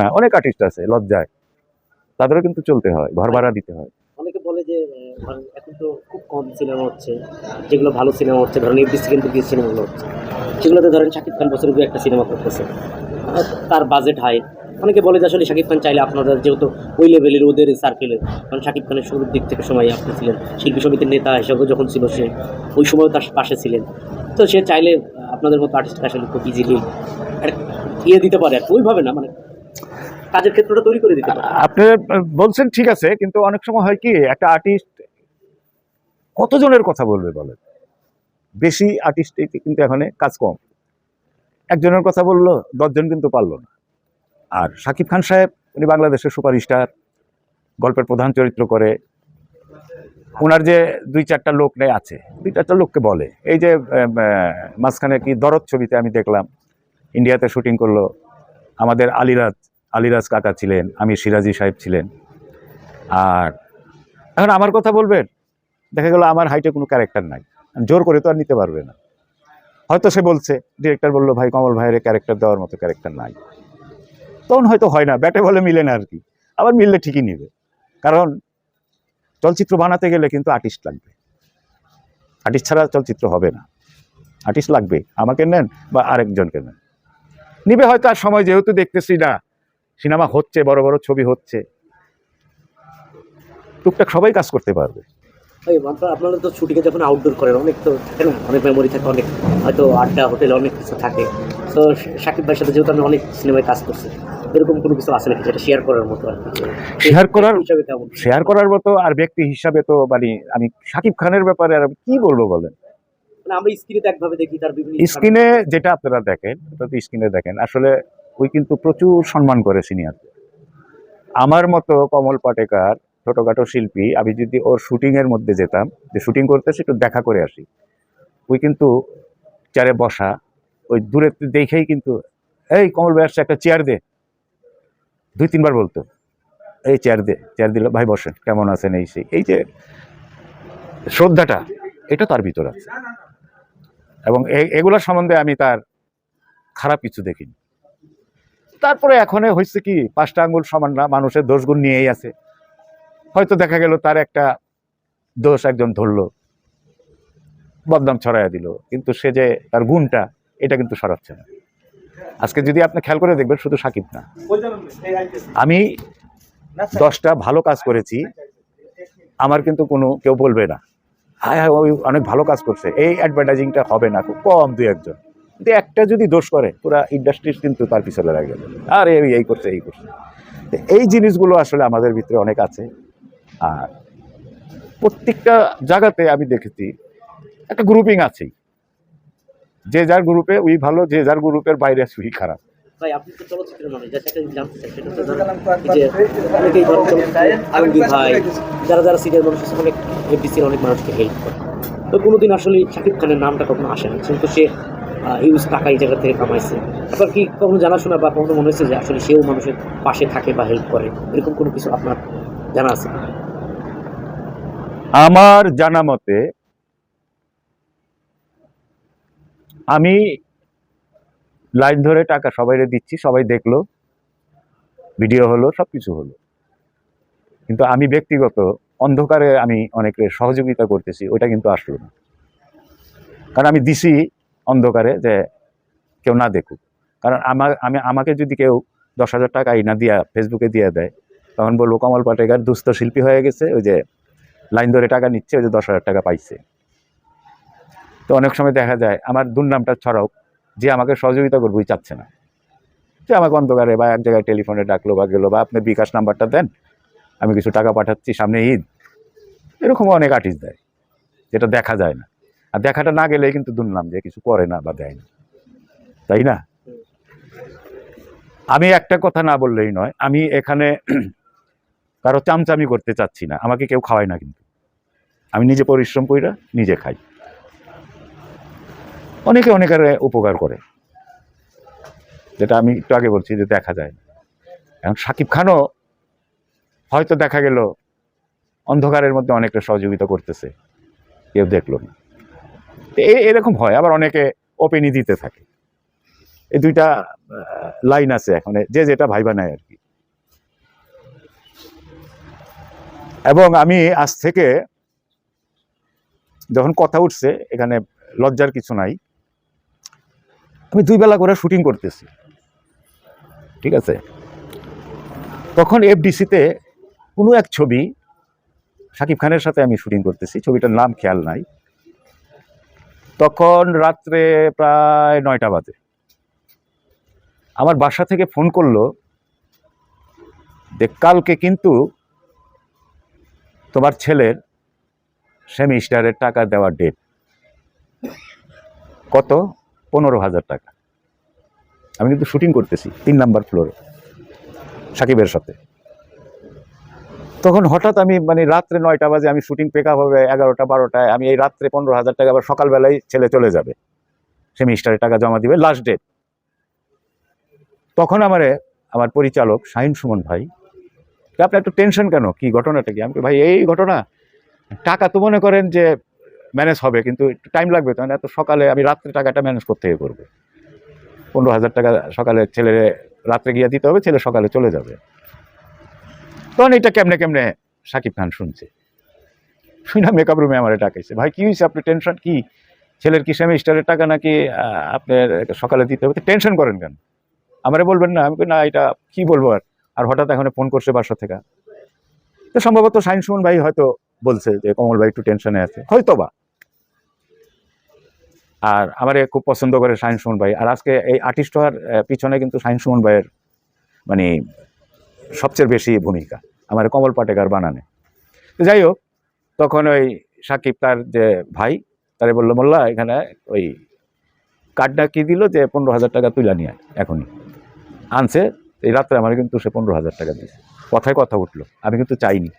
না। অনেক আর্টিস্ট আছে, লজ্জায়। তাদেরও কিন্তু চলতে হয়, ঘর ভাড়া দিতে হয়। অনেকে বলে যে এখন তো খুব কম সিনেমা হচ্ছে, যেগুলো ভালো সিনেমা হচ্ছে থেকে সিনেমাগুলো হচ্ছে। সেগুলোতে ধরেন শাকিব খান একটা সিনেমা করতেছে। তার বাজেট অনেকে বলে যে, আসলে শাকিব খান চাইলে আপনারা যেহেতু ওই লেভেলের ওদের কারণ শাকিব খানের শুরুর দিক থেকে সময় শিল্পী সমিতির নেতা হিসাবে যখন ছিল সে, ওই সময়ও তার পাশে ছিলেন। তো সে চাইলে আপনাদের মতো আর্টিস্টকে আসলে খুব ইজিলি ইয়ে দিতে পারে আর ওইভাবে না মানে কাজের ক্ষেত্রটা তৈরি করে দিতে পারে আপনি বলছেন ঠিক আছে, কিন্তু অনেক সময় হয় কি, একটা আর্টিস্ট কতজনের কথা বলবে বলেন? বেশি আর্টিস্ট কিন্তু এখানে কাজ কম। একজনের কথা বলল, দশজন কিন্তু পারল না। আর শাকিব খান সাহেব, উনি বাংলাদেশের সুপারস্টার, গল্পের প্রধান চরিত্র করে। ওনার যে দুই চারটা লোক নেই আছে, দুই চারটা লোককে বলে। এই যে মাঝখানে কি দরদ ছবিতে আমি দেখলাম, ইন্ডিয়াতে শুটিং করল আমাদের আলিরাজ। আলিরাজ কাকা ছিলেন, আমি সিরাজি সাহেব ছিলেন। আর এখন আমার কথা বলবেন, দেখা গেল আমার হাইটে কোনো ক্যারেক্টার নাই। জোর করে তো আর নিতে পারবে না। হয়তো সে বলছে ডিরেক্টর বলল, ভাই, কমল ভাইয়ের ক্যারেক্টার দেওয়ার মতো ক্যারেক্টার নাই। তখন হয়তো হয় না, ব্যাটে বলে মিলে না আর কি। আবার মিললে ঠিকই নিবে। কারণ চলচ্চিত্র বানাতে গেলে কিন্তু আর্টিস্ট লাগবে। আর্টিস্ট ছাড়া চলচ্চিত্র হবে না। আর্টিস্ট লাগবে। আমাকে নেন বা আরেকজনকে নেন। নিবে হয়তো আর সময়, যেহেতু দেখতেছি না। সিনেমা হচ্ছে বড় বড় ছবি হচ্ছে। টুকটাক সবাই কাজ করতে পারবে। আপনারা তো শুটিংয়ে যখন আউটডোর করেন অনেক তো অনেক মেমোরি থাকে অনেক হয়তো আড্ডা হোটেলে অনেক কিছু থাকে। তো সাকিব ভাইয়ের সাথে যেহেতু আমি অনেক সিনেমায় কাজ করছি এরকম কোনো কিছু আছে নাকি যেটা শেয়ার করার মতো শেয়ার করার শেয়ার করার মতো আর ব্যক্তি হিসাবে তো মানে আমি শাকিব খানের ব্যাপারে আর কি বলব বলেন? মানে আমরা স্ক্রিনে একভাবে দেখি তার বিভিন্ন স্ক্রিনে যেটা আপনারা দেখেন ওটা তো স্ক্রিনে দেখেন। আসলে ওই কিন্তু প্রচুর সম্মান করে সিনিয়র। আমার মতো কমল পাটেকার ছোটখাটো শিল্পী, আমি যদি ওর শুটিং এর মধ্যে যেতাম, যে শুটিং করতেছি, একটু দেখা করে আসি। ওই কিন্তু চেয়ারে বসা, ওই দূরে দেখেই কিন্তু, এই কমল ভাই আসছে, একটা চেয়ার দে। দুই, তিনবার বলতো, এই চেয়ার দে, চেয়ার দিল, ভাই বসেন, কেমন আছেন, এই সেই। এই যে শ্রদ্ধাটা, এটা তার ভিতর আছে। এবং এগুলোর সম্বন্ধে আমি তার খারাপ কিছু দেখিনি। তারপরে এখন হয়েছে কি, পাঁচটা আঙ্গুল সমান না, মানুষের দোষগুণ নিয়েই আছে। হয়তো দেখা গেল তার একটা দোষ একজন ধরলো, বদনাম ছড়াইয়া দিল, কিন্তু সে যে তার গুণটা, এটা কিন্তু সরাচ্ছে না। আজকে যদি আপনি খেয়াল করে দেখবেন, শুধু সাকিব না। আমি দশটা ভালো কাজ করেছি, আমার কিন্তু কোনো, কেউ বলবে না। হ্যাঁ হ্যাঁ ওই অনেক ভালো কাজ করছে। এই অ্যাডভার্টাইজিংটা হবে না, খুব কম দু একজন। কিন্তু একটা যদি দোষ করে, পুরা ইন্ডাস্ট্রি কিন্তু তার পিছনে লাগে। আর এই এই করছে এই করছে। এই জিনিসগুলো আসলে আমাদের ভিতরে অনেক আছে। আর প্রত্যেকটা জায়গাতে আমি দেখেছি, একটা গ্রুপিং আছেই। যে যার গ্রুপে উই ভালো, যে যার গ্রুপের বাইরে উই খারাপ। যারা যারা সিরিয়াল অনেক তো কোনোদিন আসলে শাকিব খানের নামটা কখনো আসে না। কিন্তু সে ইউজ টাকা এই জায়গা থেকে কামাইছে। আপনার কি কখনো জানাশোনা বা কখনো মনে হয়েছে যে আসলে সেও মানুষের পাশে থাকে বা হেল্প করে? এরকম কোনো কিছু আপনার জানা আছে? আমার জানা মতে, আমি লাইন ধরে টাকা সবাইরে দিচ্ছি, সবাই দেখল, ভিডিও হলো সব কিছু হলো। কিন্তু আমি ব্যক্তিগত অন্ধকারে আমি অনেকের সহযোগিতা করতেছি, ওটা কিন্তু আসলো না। কারণ আমি দিছি অন্ধকারে যে কেউ না দেখুক। কারণ আমার, আমি, আমাকে যদি কেউ দশ হাজার টাকা না দিয়া ফেসবুকে দিয়ে দেয়, তখন বলব, কমল পাটেকার দুস্থ শিল্পী হয়ে গেছে, ওই যে লাইন ধরে টাকা নিচ্ছে, ওই যে দশ হাজার টাকা পাইছে। তো অনেক সময় দেখা যায়, আমার দুর্নামটা ছড়াও, যে আমাকে সহযোগিতা করব, ওই চাচ্ছে না। যে আমাকে অন্ধকারে বা এক জায়গায় টেলিফোনে ডাকলো বা গেলো, বা আপনি বিকাশ নাম্বারটা দেন, আমি কিছু টাকা পাঠাচ্ছি সামনে ঈদ। এরকম অনেক আর্টিস্ট দেয়, যেটা দেখা যায় না। আর দেখাটা না গেলে কিন্তু দুর্নাম যে কিছু করে না বা দেয় না। তাই না? আমি একটা কথা না বললেই নয়, আমি এখানে কারও চামচামি করতে চাচ্ছি না, আমাকে কেউ খাওয়ায় না কিন্তু। আমি নিজে পরিশ্রম কইরা নিজে খাই। অনেকে অনেকের উপকার করে। যেটা আমি একটু আগে বলছি যে দেখা যায় না। এখন সাকিব খানও হয়তো দেখা গেল, অন্ধকারের মধ্যে অনেকটা সহযোগিতা করতেছে, কেউ দেখল না। তো এরকম হয়, আবার অনেকে ওপেনই দিতে থাকে। এই দুইটা লাইন আছে এখন যে যেটা ভাইবা নেয় আর কি। এবং আমি আজ থেকে যখন কথা উঠছে, এখানে লজ্জার কিছু নাই, আমি দুই বেলা করে শুটিং করতেছি। ঠিক আছে? তখন এফডিসিতে কোনো এক ছবি শাকিব খানের সাথে আমি শুটিং করতেছি, ছবিটার নাম খেয়াল নাই। তখন রাত্রে প্রায় নয়টা বাজে। আমার বাসা থেকে ফোন করল যে কালকে কিন্তু তোমার ছেলের সেমিস্টারের টাকা দেওয়ার ডেট কত? পনেরো হাজার টাকা। আমি কিন্তু শুটিং করতেছি, তিন নাম্বার ফ্লোরে সাকিবের সাথে। তখন হঠাৎ আমি মানে রাত্রে নয়টা বাজে আমি শুটিং পেক আপ হবে এগারোটা, বারোটায়, আমি এই রাত্রে পনেরো হাজার টাকা আবার সকালবেলায় ছেলে চলে যাবে। সেমিস্টারের টাকা জমা দিবে লাস্ট ডেট তখন আমারে, আমার পরিচালক শাহিন সুমন ভাই আপনার একটু টেনশন কেন? কি ঘটনাটা কি? আমি ভাই, এই ঘটনা, টাকা তো মনে করেন যে ম্যানেজ হবে, কিন্তু একটু টাইম লাগবে তো এত সকালে আমি রাত্রে টাকাটা ম্যানেজ করতে থেকে করব। পনেরো হাজার টাকা সকালে ছেলে রাত্রে গিয়ে দিতে হবে, ছেলে সকালে চলে যাবে। তখন এটা কেমনে কেমনে সাকিব খান শুনছে? শুনে মেকআপ রুমে আমার ডাকাইছে ভাই, কি হয়েছে আপনি টেনশন কি? ছেলের কি সেমিস্টারের টাকা নাকি আপনার সকালে দিতে হবে? টেনশন করেন কেন? আমারে বলবেন না। আমি না, এটা কি বলব আর? আর হঠাৎ এখন ফোন করছে বাসা থেকে। তো সম্ভবত সাইন সুমন ভাই হয়তো বলছে যে, কমল ভাই একটু টেনশনে আছে। হয়তো বা আর আমারে খুব পছন্দ করে সাইন সুমন ভাই। আর আজকে এই আর্টিস্ট হওয়ার পিছনে কিন্তু সাইন সুমন ভাইয়ের মানে সবচেয়ে বেশি ভূমিকা, আমার কমল পাটেকার বানানে। যাই হোক, তখন ওই সাকিব তার যে ভাই, তারে বলল, মোল্লা, এখানে ওই কার্ডটা কি দিল যে পনেরো হাজার টাকা তুলে নিয়ে এখনই। আনছে, এই রাত্রে আমার কিন্তু সে পনেরো হাজার টাকা দিয়েছে। কথায় কথা উঠল, আমি কিন্তু চাইনি।